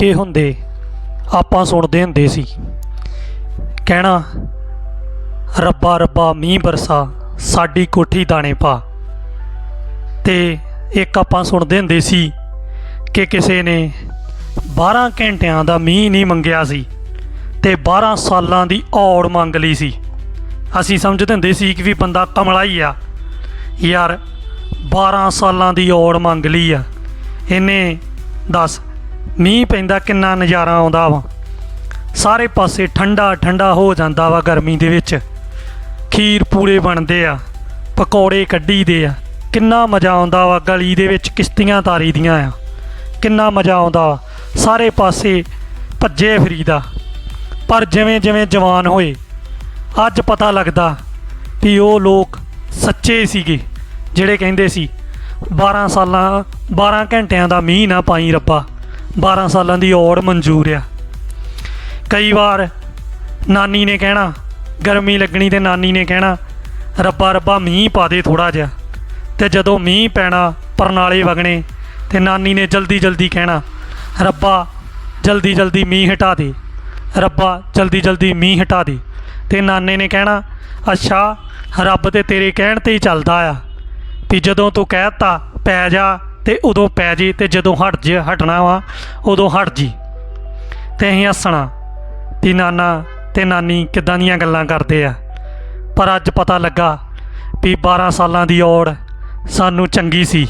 ਨਿੱਕੇ ਹੁੰਦੇ, ਆਪਾਂ ਸੁਣਦੇ ਹੁੰਦੇ ਸੀ। ਕਹਿਣਾ, ਰੱਬਾ ਰੱਬਾ, ਮੀਂਹ ਬਰਸਾ, ਸਾਡੀ ਕੋਠੀ ਦਾਣੇ ਪਾ। ਤੇ ਇੱਕ ਆਪਾਂ ਸੁਣਦੇ ਹੁੰਦੇ ਸੀ ਕਿ ਕਿਸੇ ਨੇ 12 ਘੰਟਿਆਂ ਦਾ ਮੀਂਹ ਨਹੀਂ ਮੰਗਿਆ ਸੀ ਤੇ 12 ਸਾਲਾਂ ਦੀ ਔੜ ਮੰਗ ਲਈ ਸੀ। ਅਸੀਂ ਸਮਝਦੇ ਹੁੰਦੇ ਸੀ ਕਿ ਵੀ ਬੰਦਾ ਕਮਲਾ ਹੀ ਆ। ਯਾਰ 12 ਸਾਲਾਂ ਦੀ ਔੜ ਮੰਗ ਲਈ ਆ। ਇਹਨੇ ਦੱਸ ਮੀਂਹ ਪੈਂਦਾ ਕਿੰਨਾ ਨਜ਼ਾਰਾ ਆਉਂਦਾ ਵਾ। ਸਾਰੇ ਪਾਸੇ ਠੰਡਾ ਠੰਡਾ ਹੋ ਜਾਂਦਾ ਵਾ ਗਰਮੀ ਦੇ ਵਿੱਚ। ਖੀਰ ਪੂਰੇ ਬਣਦੇ ਆ, ਪਕੌੜੇ ਕੱਢੀ ਦੇ ਆ। ਕਿੰਨਾ ਮਜ਼ਾ ਆਉਂਦਾ ਵਾ ਗਲੀ ਦੇ ਵਿੱਚ ਕਿਸ਼ਤੀਆਂ ਤਾਰੀ ਦੀਆਂ ਆ। ਕਿੰਨਾ ਮਜ਼ਾ ਆਉਂਦਾ ਵਾ। ਸਾਰੇ ਪਾਸੇ ਭੱਜੇ ਫਰੀਦਾ। ਪਰ ਜਿਵੇਂ ਜਿਵੇਂ ਜਵਾਨ ਹੋਏ, ਅੱਜ ਪਤਾ ਲੱਗਦਾ ਕਿ ਉਹ ਲੋਕ ਸੱਚੇ ਸੀਗੇ, ਜਿਹੜੇ ਕਹਿੰਦੇ ਸੀ 12 ਸਾਲਾਂ 12 ਘੰਟਿਆਂ ਦਾ ਮੀਂਹ ਨਾ ਪਾਈ ਰੱਬਾ। 12 ਸਾਲਾਂ ਦੀ ਔੜ ਮਨਜ਼ੂਰ ਆ। ਕਈ ਵਾਰ ਨਾਨੀ ਨੇ ਕਹਿਣਾ, ਗਰਮੀ ਲੱਗਣੀ ਤੇ ਨਾਨੀ ਨੇ ਕਹਿਣਾ, ਰੱਬਾ ਰੱਬਾ ਮੀਂਹ ਪਾ ਦੇ ਥੋੜਾ ਜਿਹਾ। ਤੇ ਜਦੋਂ ਮੀਂਹ ਪੈਣਾ, ਪਰਨਾਲੇ ਵਗਣੇ, ਤੇ ਨਾਨੀ ਨੇ ਜਲਦੀ ਜਲਦੀ ਕਹਿਣਾ, ਰੱਬਾ ਜਲਦੀ ਜਲਦੀ ਮੀਂਹ ਹਟਾ ਦੇ। ਰੱਬਾ ਜਲਦੀ ਜਲਦੀ ਮੀਂਹ ਹਟਾ ਦੇ। ਤੇ ਨਾਨੇ ਨੇ ਕਹਿਣਾ, ਅੱਛਾ, ਰੱਬ ਤੇ ਤੇਰੇ ਕਹਿਣ ਤੇ ਹੀ ਚੱਲਦਾ ਆ। ਵੀ ਜਦੋਂ ਤੂੰ ਕਹਿਤਾ ਪੈ ਜਾ ਤੇ ਉਦੋਂ ਪੈ ਜੀ ਤੇ ਜਦੋਂ ਹਟ ਜੇ ਹਟਣਾ ਵਾ, ਉਦੋਂ ਹਟ ਜੀ। ਤੇ ਅਸੀਂ ਹੱਸਣਾ ਵੀ ਨਾਨਾ ਤੇ ਨਾਨੀ ਕਿੱਦਾਂ ਦੀਆਂ ਗੱਲਾਂ ਕਰਦੇ ਆ। ਪਰ ਅੱਜ ਪਤਾ ਲੱਗਾ ਵੀ 12 ਸਾਲਾਂ ਦੀ ਔੜ ਸਾਨੂੰ ਚੰਗੀ ਸੀ।